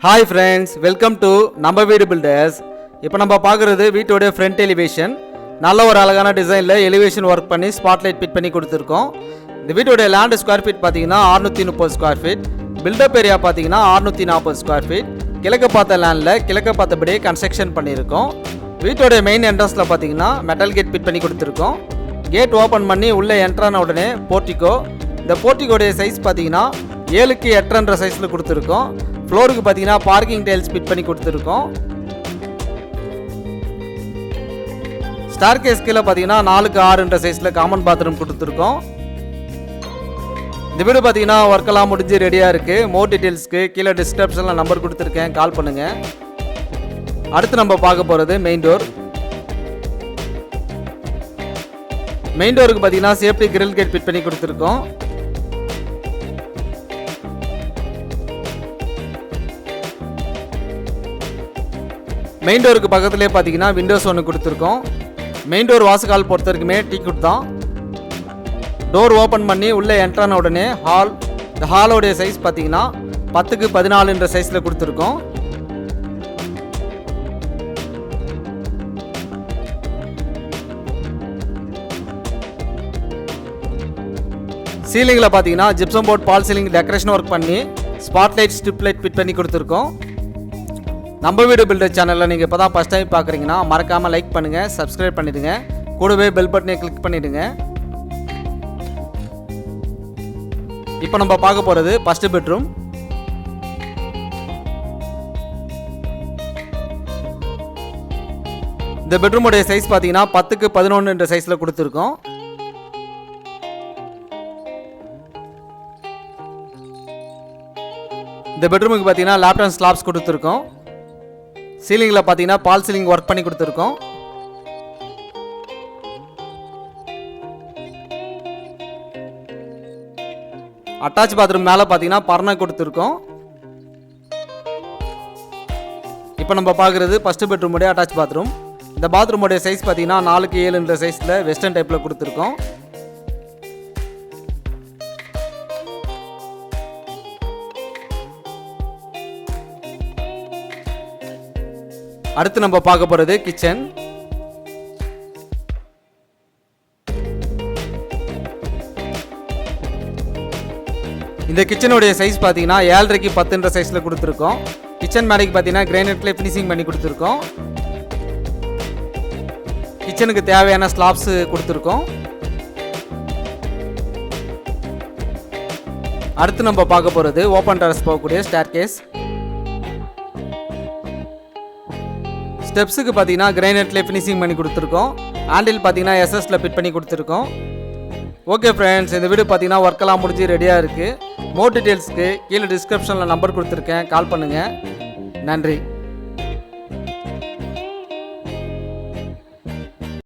Hi friends welcome to நம்ம வீடு filters இப்போ நம்ம பார்க்குறது வீட்டோடைய ஃப்ரண்ட் எலிவேஷன் நல்ல ஒரு அழகான டிசைனில் எலிவேஷன் ஒர்க் பண்ணி ஸ்பாட்லைட் ஃபிட் பண்ணி கொடுத்துருக்கோம். இந்த வீட்டோடைய லேண்டு ஸ்கொயர் ஃபீட் பார்த்தீங்கன்னா 630 முப்பது ஸ்கொயர் ஃபீட் பில்டப் ஏரியா பார்த்தீங்கன்னா 640 நாற்பது ஸ்கொயர் ஃபீட் கிழக்கு பார்த்த லேண்டில் கிழக்க பார்த்தபடியே கன்ஸ்ட்ரக்ஷன் பண்ணியிருக்கோம். வீட்டோட மெயின் என்ட்ரன்ஸில் பார்த்தீங்கன்னா மெட்டல் கேட் ஃபிட் பண்ணி கொடுத்துருக்கோம். கேட் ஓப்பன் பண்ணி உள்ளே என்ட்ரான உடனே போர்ட்டிகோ இந்த போர்ட்டிகோடைய சைஸ் பார்த்தீங்கன்னா ஏழுக்கு எட்டுன்ற சைஸில் கொடுத்துருக்கோம். ஃப்ளோருக்கு பார்த்தீங்கன்னா பார்க்கிங் டைல்ஸ் ஃபிட் பண்ணி கொடுத்துருக்கோம். ஸ்டார் கேஸ் கீழே பார்த்தீங்கன்னா நாலுக்கு ஆறுன்ற சைஸில் காமன் பாத்ரூம் கொடுத்துருக்கோம். இந்த வீடு பார்த்தீங்கன்னா ஒர்க்கெல்லாம் முடிஞ்சு ரெடியாக இருக்குது மோர் டீட்டெயில்ஸ்க்கு கீழே டிஸ்கிரிப்ஷனில் நம்பர் கொடுத்துருக்கேன். கால் பண்ணுங்கள் அடுத்து நம்ம பார்க்க போகிறது மெயின் டோர் மெயின் டோருக்கு பார்த்தீங்கன்னா சேஃப்டி கிரில் கேட் ஃபிட் பண்ணி கொடுத்துருக்கோம். மெயின் டோருக்கு பக்கத்துலேயே பார்த்தீங்கன்னா விண்டோஸ் ஒன்று கொடுத்துருக்கோம். மெயின் டோர் வாசுகால் பொறுத்த வரைக்குமே டீ கொடுத்தான் தான். டோர் ஓப்பன் பண்ணி உள்ளே என்ட்ரான உடனே ஹால் இந்த ஹாலோடைய சைஸ் பார்த்தீங்கன்னா பத்துக்கு பதினாலுன்ற சைஸில் கொடுத்துருக்கோம். சீலிங்கில் பார்த்தீங்கன்னா gypsum board false ceiling decoration work பண்ணி spot light strip light fit பண்ணி கொடுத்துருக்கோம். நம்ம வீடு பில்டர் சேனலில் நீங்கள் இப்போ தான் ஃபஸ்ட் டைம் பார்க்குறீங்கன்னா மறக்காமல் லைக் பண்ணுங்கள் சப்ஸ்கிரைப் பண்ணிவிடுங்க கூடவே பெல் பட்டனை கிளிக் பண்ணிவிடுங்க இப்போ நம்ம பார்க்க போகிறது ஃபஸ்ட்டு பெட்ரூம் இந்த பெட்ரூமுடைய சைஸ் பார்த்தீங்கன்னா பத்துக்கு பதினொன்றுன்ற சைஸில் கொடுத்துருக்கோம். இந்த பெட்ரூமுக்கு பார்த்தீங்கன்னா லேப்டாப் ஸ்லாப்ஸ் கொடுத்துருக்கோம். சீலிங்கில் பார்த்தீங்கன்னா பால் சீலிங் ஒர்க் பண்ணி கொடுத்துருக்கோம். அட்டாச் பாத்ரூம் மேலே பார்த்தீங்கன்னா பர்னை கொடுத்துருக்கோம். இப்போ நம்ம பார்க்குறது ஃபஸ்ட்டு பெட்ரூமுடைய அட்டாச் பாத்ரூம் இந்த பாத்ரூமுடைய சைஸ் பார்த்தீங்கன்னா நாலுக்கு ஏழுன்ற சைஸில் வெஸ்டர்ன் டைப்பில் கொடுத்துருக்கோம். அடுத்து நம்ம பார்க்க போகிறது கிச்சன் இந்த கிச்சனுடைய சைஸ் பார்த்தீங்கன்னா ஏழரைக்கு பத்துன்ற சைஸில் கொடுத்துருக்கோம். கிச்சன் மேடைக்கு பார்த்தீங்கன்னா கிரைனட்லேயே ஃபினிஷிங் பண்ணி கொடுத்துருக்கோம். கிச்சனுக்கு தேவையான ஸ்லாப்ஸ் கொடுத்துருக்கோம். அடுத்து நம்ம பார்க்க போகிறது ஓப்பன் டெரஸ் போகக்கூடிய ஸ்டேர் கேஸ் ஸ்டெப்ஸுக்கு பார்த்தீங்கன்னா கிரைனட்லேயே ஃபினிஷிங் பண்ணி கொடுத்துருக்கோம். ஹேண்டில் பார்த்தீங்கன்னா எஸ்எஸில் ஃபிட் பண்ணி கொடுத்துருக்கோம். ஓகே ஃப்ரெண்ட்ஸ் இந்த வீடு பார்த்தீங்கன்னா ஒர்க்கெல்லாம் முடிஞ்சு ரெடியாக இருக்குது மோர் டீட்டெயில்ஸ்க்கு கீழே டிஸ்கிரிப்ஷனில் நம்பர் கொடுத்துருக்கேன். கால் பண்ணுங்கள் நன்றி.